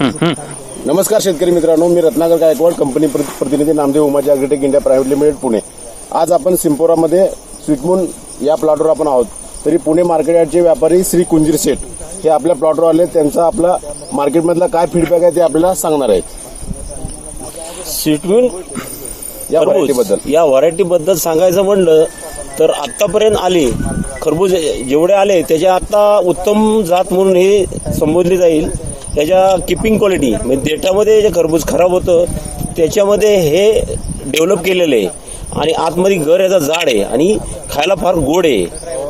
नमस्कार शेतकरी मित्रांनो मी रत्नाकर गायकवाड कंपनी प्रति- प्रतिनिधी Namdev Umaji agritech India private limited Pune. आज आपण सिंपोरामध्ये स्वीटमून या प्लॉटवर आपण आहोत. तरी पुणे मार्केट यार्डचे व्यापारी श्री कुंजीर शेठ हे आपल्या प्लॉटवर आले. त्यांचा आपला मार्केटमधला काय फीडबॅक आहे ते आपल्याला सांगणार आहेत. स्वीटमून या व्हरायटीबद्दल या व्हरायटी बद्दल सांगायचं म्हणलं तर आतापर्यंत आले. खरबूज जेवढे आले त्याच्या आता उत्तम जात म्हणून हे संबोधली जाईल. त्याच्या किपिंग क्वालिटी म्हणजे देठामध्ये जे खरबूज खराब होतं त्याच्यामध्ये हे डेव्हलप केलेलं आहे. आणि आतमध्ये घर याचा जाड आहे आणि खायला फार गोड आहे.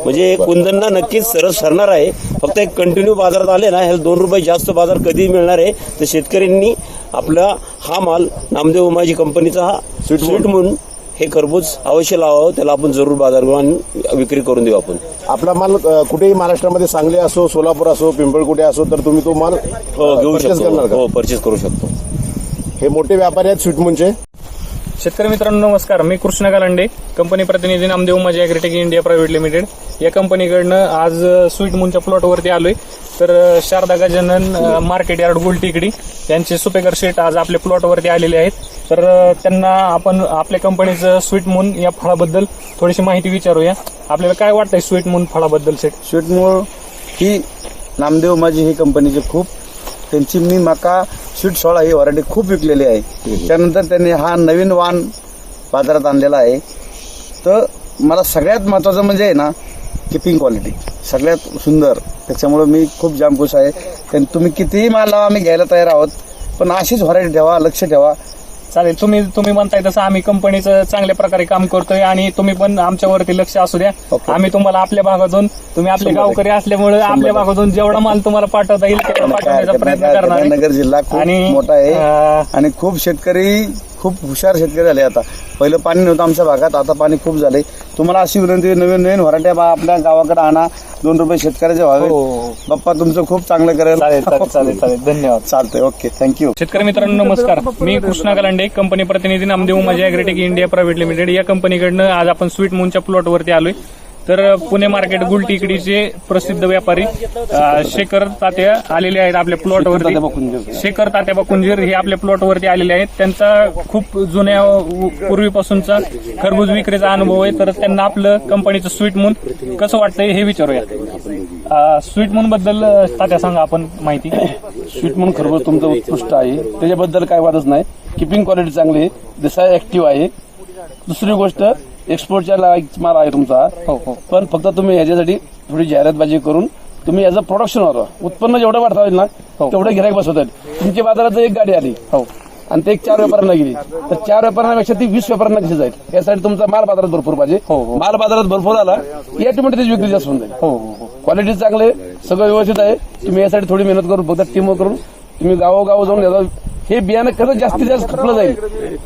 म्हणजे कुंदनना नक्कीच सरस ठरणार आहे. फक्त एक कंटिन्यू बाजारात आले ना ह्याला दोन रुपये जास्त बाजार कधी मिळणार आहे. तर शेतकऱ्यांनी आपला हा माल नामदेव उमाजी कंपनीचा हा स्वीट म्हणून हे खरबूज अवश्य लावावं त्याला आपण जरूर बाजार आणि विक्री करून देऊ आपण. आपला माल अ, कुठेही महाराष्ट्रामध्ये सांगली असो सोलापूर असो पिंपळकुटे असो तर तुम्ही तो माल हो घेऊ purchase शकतो. करणार का? हो परचेस करू शकतो. हे मोठे व्यापारी आहेत स्वीटमूनचे शेतकरी मित्रांनो नमस्कार. मी कृष्ण गालांडे कंपनी प्रतिनिधी नामदेव माझी अॅग्रिटेक इंडिया प्रायव्हेट लिमिटेड या कंपनीकडनं आज अ, स्वीट मूनच्या प्लॉटवरती आलोय. तर अ, शारदा गजानन अ, मार्केट यार्ड गुलटिकडी यांचे सुपेकर शेट आज आपल्या प्लॉटवरती आलेले आहेत. तर त्यांना आपण आपल्या कंपनीचं स्वीट मून या फळाबद्दल थोडीशी माहिती विचारूया. आपल्याला काय वाटतंय स्वीट मून फळाबद्दल शेट स्वीटमूळ ही नामदेव माझी ही कंपनीची खूप त्यांची मी माका स्वीट सोळा ही व्हरायटी खूप विकलेली आहे. त्यानंतर त्यांनी हा नवीन वाण बाजारात आणलेला आहे. तर मला सगळ्यात महत्वाचं म्हणजे आहे ना किपिंग क्वालिटी सगळ्यात सुंदर. त्याच्यामुळे मी खूप जाम खुश आहे. तुम्ही कितीही माल लावा आम्ही घ्यायला तयार आहोत पण अशीच व्हरायटी ठेवा लक्ष ठेवा. चालेल तुम्ही तुम्ही म्हणताय तसं आम्ही कंपनीचं चांगल्या प्रकारे काम करतोय आणि तुम्ही पण आमच्यावरती लक्ष असू द्या ओके. आम्ही तुम्हाला आपल्या भागातून तुम्ही आपले शंभर गावकरी असल्यामुळे आपल्या भागातून जेवढा माल तुम्हाला पाठवता येईल तेवढा पाठवण्याचा प्रयत्न करणार. आहे. नगर जिल्हा खूप आणि, मोठा आहे अं, आणि खूप शेतकरी खूप हुशार शेतकरी झाले आता. पहिलं पाणी नव्हतं आमच्या भागात आता पाणी खूप झाले तुम्हाला अशी विनंती आहे, नवीन नवीन व्हरायट्या बा आपल्या गावाकडे आणा. दोन रुपये शेतकऱ्याचे व्हावे. हो. बाप्पा तुमचं खूप चांगलं करेल. चालेल चालेल चालेल चालेल. धन्यवाद. चालतंय ओके. थँक्यू शेतकरी मित्रांनो नमस्कार. मी कृष्णा गलांडे कंपनी प्रतिनिधी नामदेव माझी अॅग्रेटेक इंडिया प्रायव्हेट लिमिटेड या कंपनीकडनं आज आपण स्वीट मूनच्या प्लॉटवरती आलोय. तर पुणे मार्केट गुलटिकडीचे प्रसिद्ध व्यापारी अं, शेखर तात्या आलेले आहेत आपल्या प्लॉटवरती शेखर तात्याबा कुंजीर हे आपल्या प्लॉटवरती आलेले आहेत. त्यांचा खूप जुन्या व- पूर्वीपासूनचा खरबूज विक्रीचा अनुभव आहे. तर त्यांना आपलं कंपनीचं स्वीट मून कसं वाटतंय हे विचारूया स्वीट मून बद्दल अं, तात्या सांगा आपण माहिती. स्वीट म्हणून खरबूज तुमचं उत्कृष्ट आहे. त्याच्याबद्दल काय वादच नाही. किपिंग क्वालिटी चांगली आहे. दिसाय ऍक्टिव्ह आहे. दुसरी गोष्ट एक्सपोर्टच्या लायक माल आहे तुमचा. हो हो. पण फक्त तुम्ही ह्याच्यासाठी थोडी जाहिरातबाजी करून तुम्ही याचं प्रोडक्शन व्हावं उत्पन्न जेवढं वाढता होईल ना तेवढं गिरायक बसवत आहेत तुमच्या बाजारात एक गाडी आली हो. आणि ते एक चार व्यापाऱ्यांना गेली तर चार व्यापाऱ्यांपेक्षा ती वीस व्यापाऱ्यांना कशी जाईल? यासाठी तुमचा माल बाजारात भरपूर पाहिजे. हो, हो. माल बाजारात भरपूर आला की ऑटोमॅटिक त्याची विक्री जास्त होऊन जाईल. हो हो हो. क्वालिटी चांगले सगळं व्यवस्थित आहे. तुम्ही यासाठी थोडी मेहनत करून फक्त टीम करून तुम्ही गावोगाव जाऊन याचा हे बियाणं कसं जास्तीत जास्त खपलं जाईल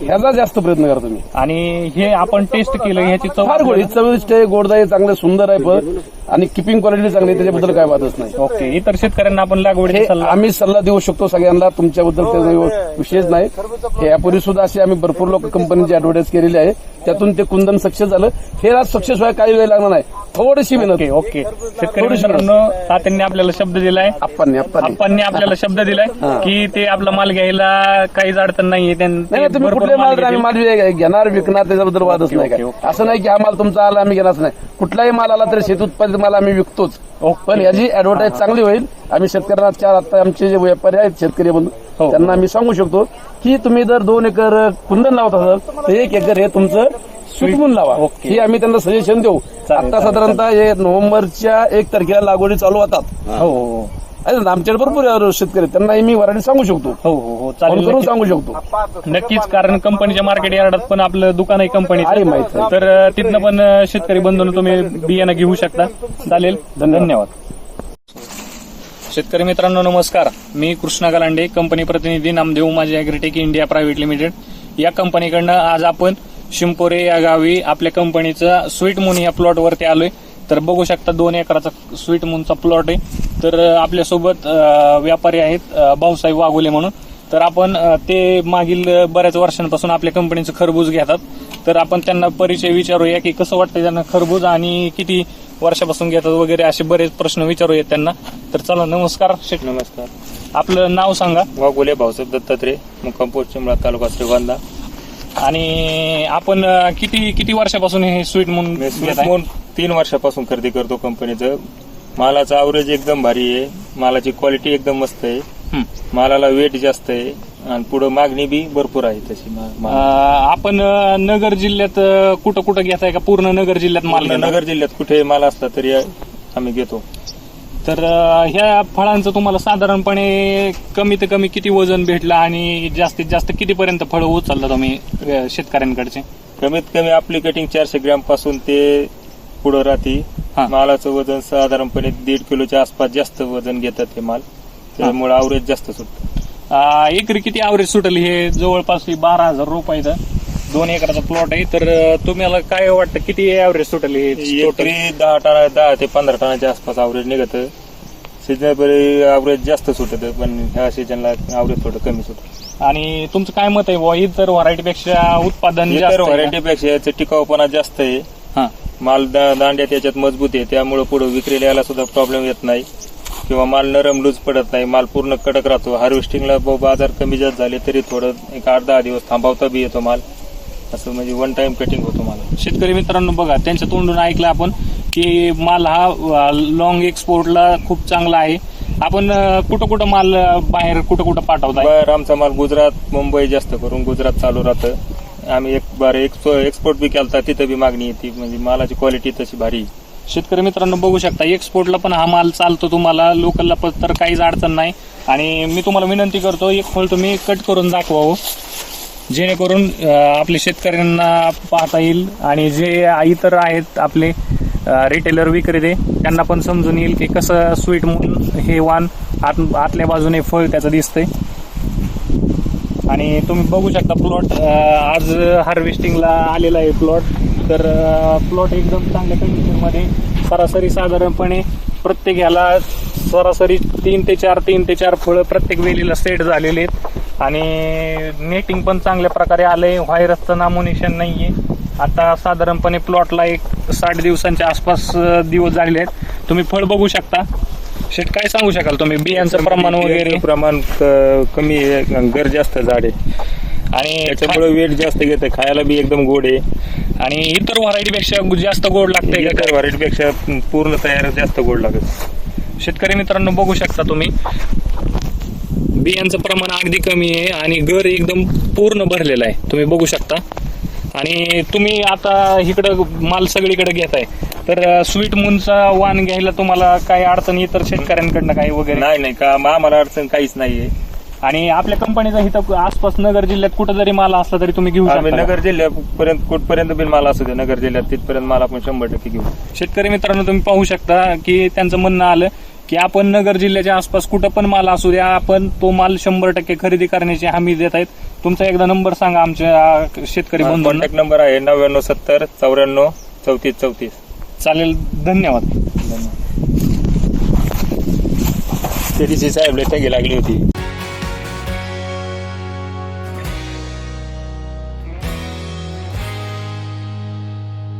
ह्याचा जास्त प्रयत्न करा तुम्ही. आणि हे आपण टेस्ट केलं ह्याची चव फार गोड चविष्ट आहे गोडदाई चांगले सुंदर आहे पण आणि किपिंग क्वालिटी चांगली आहे त्याच्याबद्दल काय वादच नाही. ओके इतर शेतकऱ्यांना आपण हे सल्ला आम्ही सल्ला देऊ शकतो सगळ्यांना तुमच्याबद्दल काही विशेष नाही. हे यापूर्वी सुद्धा असे आम्ही भरपूर लोक कंपनीची ऍडव्हर्टाईज केलेली आहे. त्यातून ते कुंदन सक्सेस झालं. हे आज सक्सेस व्हायला काही वेळ लागणार नाही. थोडीशी ओके विनंती ओके शेतकरी मित्रांनो तात्यांनी आपल्याला शब्द दिलाय. आपण आपण आपणनी आपल्याला शब्द दिलाय की ते आपला माल घ्यायला काहीच अडचण नाहीये. त्यां- नाही ते नाही, तुम्ही भरपूर कुठले माल माल आम्ही घेतील. माल घेणार विकणार त्याच्याबद्दल वादच नाही काय. असं नाही की हा माल तुमचा आला आम्ही घेणार नाही. कुठलाही माल आला तरी शेत उत्पादित माल आम्ही विकतोच. पण याची ऍडव्हर्टाईज चांगली होईल. आम्ही शेतकऱ्यांना चार आता आमचे जे व्यापारी आहेत शेतकरी बंधू हो. त्यांना आम्ही सांगू शकतो की तुम्ही जर दोन एकर कुंदन लावत असाल तर एक एकर हे तुमचं सुटवून लावा. हे आम्ही त्यांना सजेशन देऊ. आता साधारणतः हे नोव्हेंबरच्या एक तारखेला लागवडी चालू होतात. हो हो. आहे आमच्याकडे भरपूर शेतकरी. त्यांना मी वराठी सांगू शकतो. हो हो हो फोन चालेल करून नक्कीच. सांगू शकतो. नक्कीच कारण कंपनीच्या मार्केट यार्डात पण आपलं दुकान आहे आहे कंपनीचं माहिती आहे. तर अं, तिथनं पण अं, शेतकरी बंधून तुम्ही बियाणं घेऊ शकता. चालेल. धन्यवाद. शेतकरी मित्रांनो नमस्कार. मी कृष्णा गलांडे कंपनी प्रतिनिधी नामदेव माझे अॅग्रिटेक इंडिया प्रायव्हेट लिमिटेड या कंपनीकडनं आज आपण शिंपोरे या गावी आपल्या कंपनीचा स्वीट मून या प्लॉटवरती आलोय. तर बघू शकता दोन एकराचा स्वीट मूनचा प्लॉट आहे. तर आपल्यासोबत व्यापारी आहेत भाऊसाहेब वाघोले म्हणून. तर आपण ते मागील बऱ्याच वर्षांपासून आपल्या कंपनीचं खरबूज घेतात. तर आपण त्यांना परिचय विचारूया की कसं वाटतं त्यांना खरबूज आणि किती वर्षापासून घेतात वगैरे असे बरेच प्रश्न विचारूया त्यांना. तर चला नमस्कार. शेठ नमस्कार. आपलं नाव सांगा. वाघोले भाऊसाहेब दत्तात्रय मुक्काम पोस्ट चिंबळा तालुका श्रीगोंदा. आणि आपण किती किती वर्षापासून हे स्वीट म्हणून तीन वर्षापासून खरेदी करतो कंपनीचं. मालाचा ॲव्हरेज एकदम भारी आहे. मालाची क्वालिटी एकदम मस्त आहे. मालाला वेट जास्त आहे. आणि पुढं मागणी बी भरपूर आहे तशी आपण नगर जिल्ह्यात कुठं कुठं घेताय का? पूर्ण नगर जिल्ह्यात माल? नगर जिल्ह्यात कुठे माल असला तरी आम्ही घेतो. तर ह्या फळांचं तुम्हाला साधारणपणे कमी ते कमी किती वजन भेटलं आणि जास्तीत जास्त कितीपर्यंत फळं उचललं तुम्ही शेतकऱ्यांकडचे? कमीत कमी आपली कटिंग चारशे ग्रॅमपासून ते पुढं राहते. हा. मालाचं वजन साधारणपणे दीड किलोच्या आसपास जास्त वजन घेतात हे माल. त्यामुळे ॲव्हरेज जास्त सुटतं. एकरी किती ॲव्हरेज सुटेल? हे जवळपास ही बारा हजार रुपयाचं दोन एकराचा प्लॉट आहे. तर अं, तुम्हाला काय वाटतं? किती ॲव्हरेज सुटेल हे एकरी दहा टना दहा ते पंधरा टनाच्या आसपास ॲव्हरेज निघत. सीजनल ॲव्हरेज जास्त सुटत पण ह्या सीजनला ॲव्हरेज थोडं कमी सुटत. आणि तुमचं काय मत आहे बुवा? इतर व्हरायटीपेक्षा उत्पादन इतर आहे का? व्हरायटीपेक्षा याचं टिकाऊपणा जास्त आहे. हा. माल दा- दांड्या त्याच्यात मजबूत आहे त्यामुळे पुढे विक्रीला यायला सुद्धा प्रॉब्लेम येत नाही. किंवा माल नरम लूज पडत नाही माल पूर्ण कडक राहतो. हार्वेस्टिंगला ब- बाजार कमी जास्त झाले तरी थोडं एक आठ दहा दिवस थांबवता बी येतो माल. असं म्हणजे वन टाइम कटिंग होतो माल. शेतकरी मित्रांनो बघा त्यांच्या तोंडून ऐकलं आपण की माल हा लॉंग एक्सपोर्टला खूप चांगला आहे. आपण कुठं कुठं माल बाहेर कुठं कुठं पाठवताय? बाहेर आमचा माल गुजरात मुंबई जास्त करून गुजरात चालू राहतं. आम्ही एक बार एक्सपोर्ट बी केलता तिथं बी मागणी येते. म्हणजे मालाची क्वालिटी तशी भारी. शेतकरी मित्रांनो बघू शकता एक्सपोर्टला पण हा माल चालतो तुम्हाला. लोकलला पण तर काहीच अडचण नाही. आणि मी तुम्हाला विनंती करतो एक फळ तुम्ही कट करून दाखवावं हो. जेणेकरून आपले आपल्या शेतकऱ्यांना पाहता येईल. आणि जे इतर आहेत आपले रिटेलर विक्रेते त्यांना पण समजून येईल की कसं स्वीट म्हणून हे वाण आत आतल्या बाजूने फळ त्याचं दिसतंय. आणि तुम्ही बघू शकता प्लॉट आज हार्वेस्टिंगला आलेला आहे प्लॉट तर प्लॉट एकदम चांगल्या कंडिशनमध्ये सरासरी साधारणपणे प्रत्येक ह्याला सरासरी तीन ते चार तीन ते चार फळं प्रत्येक वेलीला सेट झालेले आहेत. आणि नेटिंग पण चांगल्या प्रकारे आलंय. व्हायरसचं नामोनिशन आहे आता साधारणपणे प्लॉटला एक साठ दिवसांच्या आसपास दिवस झालेले आहेत. तुम्ही फळ बघू शकता. शेट काय सांगू शकाल तुम्ही? बियांचं प्रमाण वगैरे? प्रमाण क- कमी आहे घर जास्त झाड आहे. आणि त्याच्यामुळे वेट जास्त घेतं खायला बी एकदम गोड आहे. आणि इतर व्हरायटीपेक्षा जास्त गोड लागतंय का इतर व्हरायटीपेक्षा पूर्ण तयार जास्त गोड लागत. शेतकरी मित्रांनो बघू शकता तुम्ही. बियांचं प्रमाण अगदी कमी आहे आणि घर एकदम पूर्ण भरलेलं आहे. तुम्ही बघू शकता. आणि तुम्ही आता इकडं माल सगळीकडे घेताय. तर स्वीट मूनचा वाण घ्यायला तुम्हाला काही अडचण इतर शेतकऱ्यांकडनं काही वगैरे? नाही नाही का आम्हाला अडचण काहीच नाहीये. आणि आपल्या कंपनीचा इथं आसपास नगर जिल्ह्यात कुठं जरी माल असला तरी तुम्ही घेऊ आम्ही शकता नगर जिल्ह्यापर्यंत कुठपर्यंत बिल माल असू दे नगर जिल्ह्यात तिथपर्यंत माल आपण शंभर टक्के घेऊ. शेतकरी मित्रांनो तुम्ही पाहू शकता की त्यांचं म्हणणं आलं की आपण नगर जिल्ह्याच्या आसपास कुठं पण माल असू द्या आपण तो माल शंभर टक्के खरेदी करण्याची हमी देत आहेत. तुमचा एकदा नंबर सांगा आमच्या शेतकरी बंधूंना. कॉन्टॅक्ट नंबर आहे नव्याण्णव सत्तर चौऱ्याण्णव चौतीस चौतीस. चालेल धन्यवाद. त्या दिवशी साहेब लय टंगी लागली होती.